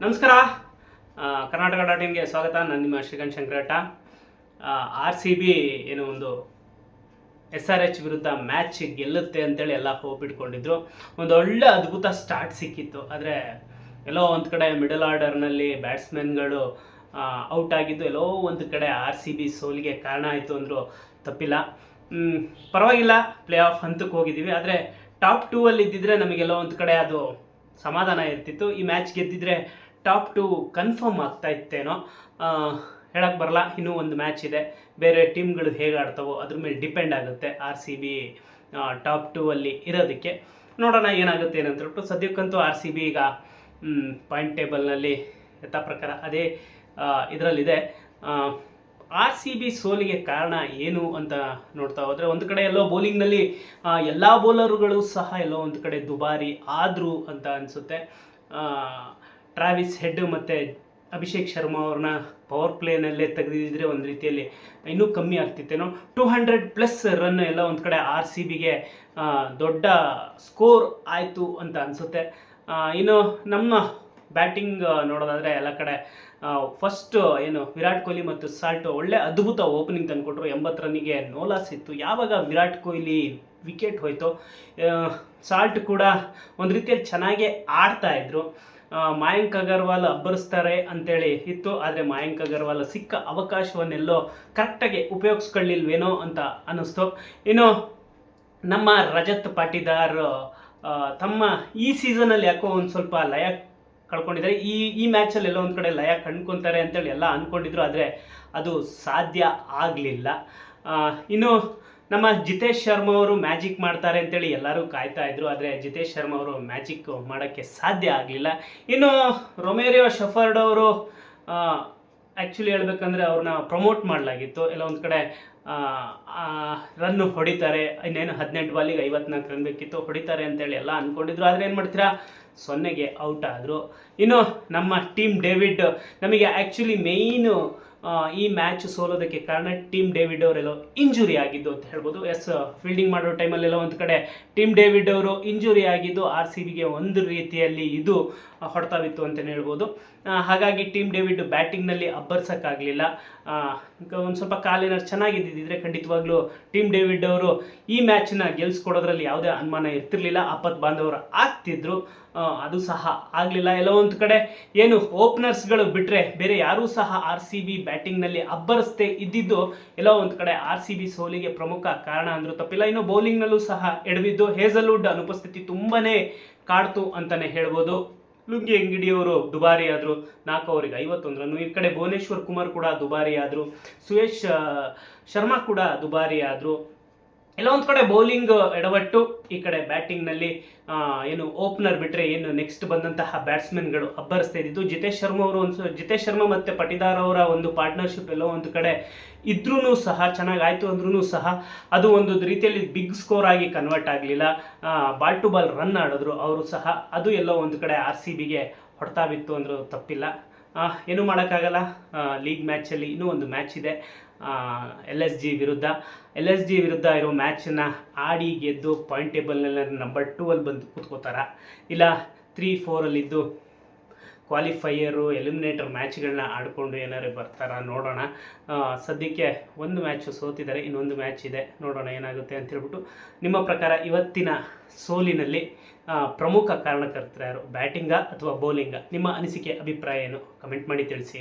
ನಮಸ್ಕಾರ. ಕರ್ನಾಟಕ ಡಾಟ್ ಇನ್ಗೆ ಸ್ವಾಗತ. ನಾನು ನಿಮ್ಮ ಶ್ರೀಕಾಂತ್ ಶಂಕರಟ ಆರ್ ಸಿ ಬಿ ಏನೋ ಒಂದು ಎಸ್ ಆರ್ ಎಚ್ ವಿರುದ್ಧ ಮ್ಯಾಚ್ ಗೆಲ್ಲುತ್ತೆ ಅಂತೇಳಿ ಎಲ್ಲ ಹೋಪ್ ಇಟ್ಕೊಂಡಿದ್ರು ಒಂದು ಒಳ್ಳೆ ಅದ್ಭುತ ಸ್ಟಾರ್ಟ್ ಸಿಕ್ಕಿತ್ತು. ಆದರೆ ಎಲ್ಲೋ ಒಂದು ಕಡೆ ಮಿಡಲ್ ಆರ್ಡರ್ನಲ್ಲಿ ಬ್ಯಾಟ್ಸ್ಮನ್ಗಳು ಔಟ್ ಆಗಿದ್ದು ಎಲ್ಲೋ ಒಂದು ಕಡೆ ಆರ್ ಸಿ ಬಿ ಸೋಲಿಗೆ ಕಾರಣ ಆಯಿತು ಅಂದರೂ ತಪ್ಪಿಲ್ಲ. ಪರವಾಗಿಲ್ಲ. ಪ್ಲೇ ಆಫ್ ಹಂತಕ್ಕೆ ಹೋಗಿದ್ದೀವಿ. ಆದರೆ ಟಾಪ್ ಟೂ ಅಲ್ಲಿ ಇದ್ದಿದ್ರೆ ನಮಗೆಲ್ಲೋ ಒಂದು ಕಡೆ ಅದು ಸಮಾಧಾನ ಇರ್ತಿತ್ತು. ಈ ಮ್ಯಾಚ್ ಗೆದ್ದಿದ್ರೆ ಟಾಪ್ ಟು ಕನ್ಫರ್ಮ್ ಆಗ್ತಾ ಇತ್ತೇನೋ ಹೇಳಕ್ಕೆ ಬರಲ್ಲ, ಇನ್ನೂ ಒಂದು ಮ್ಯಾಚ್ ಇದೆ. ಬೇರೆ ಟೀಮ್ಗಳು ಹೇಗೆ ಆಡ್ತಾವೋ ಅದ್ರ ಮೇಲೆ ಡಿಪೆಂಡ್ ಆಗುತ್ತೆ R C B top two ಅಲ್ಲಿ ಇರೋದಕ್ಕೆ. ನೋಡೋಣ ಏನಾಗುತ್ತೆ ಏನಂತ ಹೇಳ್ಬಿಟ್ಟು ಸದ್ಯಕ್ಕಂತೂ ಆರ್ ಸಿ ಬಿ ಈಗ ಪಾಯಿಂಟ್ ಟೇಬಲ್ನಲ್ಲಿ ಯಥಾ ಪ್ರಕಾರ ಅದೇ ಇದರಲ್ಲಿದೆ. ಆರ್ ಸಿ ಬಿ ಸೋಲಿಗೆ ಕಾರಣ ಏನು ಅಂತ ನೋಡ್ತಾ ಹೋದರೆ ಒಂದು ಕಡೆ ಎಲ್ಲೋ ಬೌಲಿಂಗ್ನಲ್ಲಿ ಎಲ್ಲ ಬೌಲರುಗಳು ಸಹ ಎಲ್ಲೋ ಒಂದು ಕಡೆ ದುಬಾರಿ ಆದರು ಅಂತ ಅನಿಸುತ್ತೆ. ಟ್ರಾವಿಸ್ ಹೆಡ್ ಮತ್ತು ಅಭಿಷೇಕ್ ಶರ್ಮಾ ಅವ್ರನ್ನ ಪವರ್ ಪ್ಲೇನಲ್ಲೇ ತೆಗೆದಿದ್ರೆ ಒಂದು ರೀತಿಯಲ್ಲಿ ಇನ್ನೂ ಕಮ್ಮಿ ಆಗ್ತಿತ್ತೇನೋ ಟೂ ಹಂಡ್ರೆಡ್ ಪ್ಲಸ್ ರನ್ ಎಲ್ಲ ಒಂದು ಕಡೆ ಆರ್ ಸಿ ಬಿಗೆ ದೊಡ್ಡ ಸ್ಕೋರ್ ಆಯಿತು ಅಂತ ಅನಿಸುತ್ತೆ. ಇನ್ನು ನಮ್ಮ ಬ್ಯಾಟಿಂಗ್ ನೋಡೋದಾದರೆ ಎಲ್ಲ ಕಡೆ ಫಸ್ಟ್ ಏನು ವಿರಾಟ್ ಕೊಹ್ಲಿ ಮತ್ತು ಸಾಲ್ಟ್ ಒಳ್ಳೆ ಅದ್ಭುತ ಓಪನಿಂಗ್ ತಂದುಕೊಟ್ರು. ಎಂಬತ್ತು ರನ್ನಿಗೆ ನೋಲಾಸ್ ಇತ್ತು ಯಾವಾಗ ವಿರಾಟ್ ಕೊಹ್ಲಿ ವಿಕೆಟ್ ಹೋಯಿತು ಸಾಲ್ಟ್ ಕೂಡ ಒಂದು ರೀತಿಯಲ್ಲಿ ಚೆನ್ನಾಗೇ ಆಡ್ತಾ ಇದ್ರು. ಮಯಾಂಕ್ ಅಗರ್ವಾಲ್ ಅಬ್ಬರಿಸ್ತಾರೆ ಅಂತೇಳಿ ಇತ್ತು, ಆದರೆ ಮಯಾಂಕ್ ಅಗರ್ವಾಲ್ ಸಿಕ್ಕ ಅವಕಾಶವನ್ನೆಲ್ಲೋ ಕರೆಕ್ಟಾಗಿ ಉಪಯೋಗಿಸ್ಕೊಳ್ಳಿಲ್ವೇನೋ ಅಂತ ಅನ್ನಿಸ್ತು. ಇನ್ನು ನಮ್ಮ ರಜತ್ ಪಾಟಿದಾರ್ ತಮ್ಮ ಈ ಸೀಸನಲ್ಲಿ ಯಾಕೋ ಒಂದು ಸ್ವಲ್ಪ ಲಯ ಕಳ್ಕೊಂಡಿದ್ದಾರೆ. ಈ ಈ ಮ್ಯಾಚಲ್ಲಿ ಎಲ್ಲೋ ಒಂದು ಕಡೆ ಲಯ ಕಂಡ್ಕೊತಾರೆ ಅಂತೇಳಿ ಎಲ್ಲ ಅಂದ್ಕೊಂಡಿದ್ರು ಆದರೆ ಅದು ಸಾಧ್ಯ ಆಗಲಿಲ್ಲ. ಇನ್ನು ನಮ್ಮ ಜಿತೇಶ್ ಶರ್ಮಾ ಅವರು ಮ್ಯಾಜಿಕ್ ಮಾಡ್ತಾರೆ ಅಂತೇಳಿ ಎಲ್ಲರೂ ಕಾಯ್ತಾ ಇದ್ರು, ಆದರೆ ಜಿತೇಶ್ ಶರ್ಮಾ ಅವರು ಮ್ಯಾಜಿಕ್ ಮಾಡೋಕ್ಕೆ ಸಾಧ್ಯ ಆಗಲಿಲ್ಲ. ಇನ್ನು ರೊಮೇರಿಯೋ ಶಫರ್ಡ್ ಅವರು ಆ್ಯಕ್ಚುಲಿ ಹೇಳ್ಬೇಕಂದ್ರೆ ಅವ್ರನ್ನ ಪ್ರಮೋಟ್ ಮಾಡಲಾಗಿತ್ತು. ಎಲ್ಲ ಒಂದು ಕಡೆ ರನ್ ಹೊಡಿತಾರೆ. ಇನ್ನೇನು ಹದಿನೆಂಟು ಬಾಲಿಗೆ ಐವತ್ನಾಲ್ಕು ರನ್ ಬೇಕಿತ್ತು ಹೊಡಿತಾರೆ ಅಂತೇಳಿ ಎಲ್ಲ ಅಂದ್ಕೊಂಡಿದ್ರು ಆದರೆ ಏನು ಮಾಡ್ತೀರಾ? ಸೊನ್ನೆಗೆ ಔಟ್ ಆದರು. ಇನ್ನು ನಮ್ಮ ಟೀಮ್ ಡೇವಿಡ್, ನಮಗೆ ಆ್ಯಕ್ಚುಲಿ ಮೇಯ್ನು ಈ ಮ್ಯಾಚ್ ಸೋಲೋದಕ್ಕೆ ಕಾರಣ ಟೀಮ್ ಡೇವಿಡ್ ಅವರೆಲ್ಲೋ ಇಂಜುರಿ ಆಗಿದ್ದು ಅಂತ ಹೇಳ್ಬೋದು. ಎಸ್ ಫೀಲ್ಡಿಂಗ್ ಮಾಡೋ ಟೈಮಲ್ಲೆಲ್ಲ ಒಂದು ಕಡೆ ಟೀಮ್ ಡೇವಿಡ್ ಅವರು ಇಂಜುರಿ ಆಗಿದ್ದು ಆರ್ ಸಿ ಬಿಗೆ ಒಂದು ರೀತಿಯಲ್ಲಿ ಇದು ಹೊಡ್ತಾವಿತ್ತು ಅಂತಲೇ ಹೇಳ್ಬೋದು. ಹಾಗಾಗಿ ಟೀಮ್ ಡೇವಿಡ್ ಬ್ಯಾಟಿಂಗ್ನಲ್ಲಿ ಅಬ್ಬರ್ಸೋಕ್ಕಾಗಲಿಲ್ಲ. ಒಂದು ಸ್ವಲ್ಪ ಕಾಲಿನ ಚೆನ್ನಾಗಿದ್ದಿದ್ರೆ ಖಂಡಿತವಾಗ್ಲೂ ಟೀಮ್ ಡೇವಿಡ್ ಅವರು ಈ ಮ್ಯಾಚನ್ನ ಗೆಲ್ಸ್ಕೊಡೋದ್ರಲ್ಲಿ ಯಾವುದೇ ಅನುಮಾನ ಇರ್ತಿರ್ಲಿಲ್ಲ. ಆಪತ್ ಬಾಂಧವರು ಆಗ್ತಿದ್ರು. ಅದು ಸಹ ಆಗಲಿಲ್ಲ. ಎಲ್ಲೋ ಒಂದು ಕಡೆ ಏನು ಓಪನರ್ಸ್ಗಳು ಬಿಟ್ಟರೆ ಬೇರೆ ಯಾರೂ ಸಹ ಆರ್ ಸಿ ಬಿ ಬ್ಯಾಟಿಂಗ್ನಲ್ಲಿ ಅಬ್ಬರಿಸದೆ ಇದ್ದಿದ್ದು ಎಲ್ಲೋ ಒಂದು ಕಡೆ ಆರ್ ಸಿ ಬಿ ಸೋಲಿಗೆ ಪ್ರಮುಖ ಕಾರಣ ಅಂದರೂ ತಪ್ಪಿಲ್ಲ. ಇನ್ನು ಬೌಲಿಂಗ್ನಲ್ಲೂ ಸಹ ಎಡವಿದ್ದು ಹೇಸಲ್ವುಡ್ ಅನುಪಸ್ಥಿತಿ ತುಂಬನೇ ಕಾಡ್ತು ಅಂತಲೇ ಹೇಳ್ಬೋದು. ಲುಂಗಿ ಅಂಗಡಿಯವರು ದುಬಾರಿ ಆದರು ನಾಲ್ಕು ಅವರಿಗೆ ಐವತ್ತೊಂದು ರನ್ನು ಈ ಕಡೆ ಭುವನೇಶ್ವರ್ ಕುಮಾರ್ ಕೂಡ ದುಬಾರಿ ಆದರು ಸುಯೇಶ್ ಶರ್ಮಾ ಕೂಡ ದುಬಾರಿ ಆದರು ಎಲ್ಲ ಒಂದು ಕಡೆ ಬೌಲಿಂಗ್ ಎಡವಟ್ಟು, ಈ ಕಡೆ ಬ್ಯಾಟಿಂಗ್ನಲ್ಲಿ ಏನು ಓಪನರ್ ಬಿಟ್ಟರೆ ಏನು ನೆಕ್ಸ್ಟ್ ಬಂದಂತಹ ಬ್ಯಾಟ್ಸ್ಮನ್ಗಳು ಅಬ್ಬರಿಸ್ತಾ ಇದ್ದಿದ್ದು. ಜಿತೇಶ್ ಶರ್ಮಾ ಅವರು ಒಂದು ಜಿತೇಶ್ ಶರ್ಮಾ ಮತ್ತು ಪಟಿದಾರ್ ಅವರ ಒಂದು ಪಾರ್ಟ್ನರ್ಶಿಪ್ ಎಲ್ಲೋ ಒಂದು ಕಡೆ ಇದ್ರೂ ಸಹ ಚೆನ್ನಾಗಿ ಆಯಿತು ಅಂದ್ರೂ ಸಹ, ಅದು ಒಂದು ರೀತಿಯಲ್ಲಿ ಬಿಗ್ ಸ್ಕೋರ್ ಆಗಿ ಕನ್ವರ್ಟ್ ಆಗಲಿಲ್ಲ. ಬಾಲ್ ಟು ಬಾಲ್ ರನ್ ಆಡಿದ್ರು ಅವರು ಸಹ, ಅದು ಎಲ್ಲೋ ಒಂದು ಕಡೆ ಆರ್ ಸಿ ಬಿಗೆ ಹೊಡ್ತಾ ಬಿತ್ತು ಅಂದರೂ ತಪ್ಪಿಲ್ಲ. ಏನೂ ಮಾಡೋಕ್ಕಾಗಲ್ಲ? ಲೀಗ್ ಮ್ಯಾಚಲ್ಲಿ ಇನ್ನೂ ಒಂದು ಮ್ಯಾಚ್ ಇದೆ. ಎಲ್ ಎಸ್ ಜಿ ವಿರುದ್ಧ. ಎಲ್ ಎಸ್ ಜಿ ವಿರುದ್ಧ ಇರೋ ಮ್ಯಾಚನ್ನು ಆಡಿ ಗೆದ್ದು ಪಾಯಿಂಟ್ ಟೇಬಲ್ನಲ್ಲಿ ನಂಬರ್ ಟೂ ಅಲ್ಲಿ ಬಂದು ಕೂತ್ಕೋತಾರ. ಇಲ್ಲ ತ್ರೀ ಫೋರಲ್ಲಿದ್ದು ಕ್ವಾಲಿಫೈಯರು ಎಲಿಮಿನೇಟರ್ ಮ್ಯಾಚ್ಗಳನ್ನ ಆಡಿಕೊಂಡು ಏನಾದ್ರು ಬರ್ತಾರ ನೋಡೋಣ. ಸದ್ಯಕ್ಕೆ ಒಂದು ಮ್ಯಾಚ್ ಸೋತಿದ್ದಾರೆ ಇನ್ನೊಂದು ಮ್ಯಾಚ್ ಇದೆ. ನೋಡೋಣ ಏನಾಗುತ್ತೆ ಅಂತ ಹೇಳ್ಬಿಟ್ಟು ನಿಮ್ಮ ಪ್ರಕಾರ ಇವತ್ತಿನ ಸೋಲಿನಲ್ಲಿ ಪ್ರಮುಖ ಕಾರಣಕರ್ತರ ಯಾರು? ಬ್ಯಾಟಿಂಗಾ ಅಥವಾ ಬೌಲಿಂಗಾ ನಿಮ್ಮ ಅನಿಸಿಕೆ, ಅಭಿಪ್ರಾಯ ಏನು? ಕಮೆಂಟ್ ಮಾಡಿ ತಿಳಿಸಿ.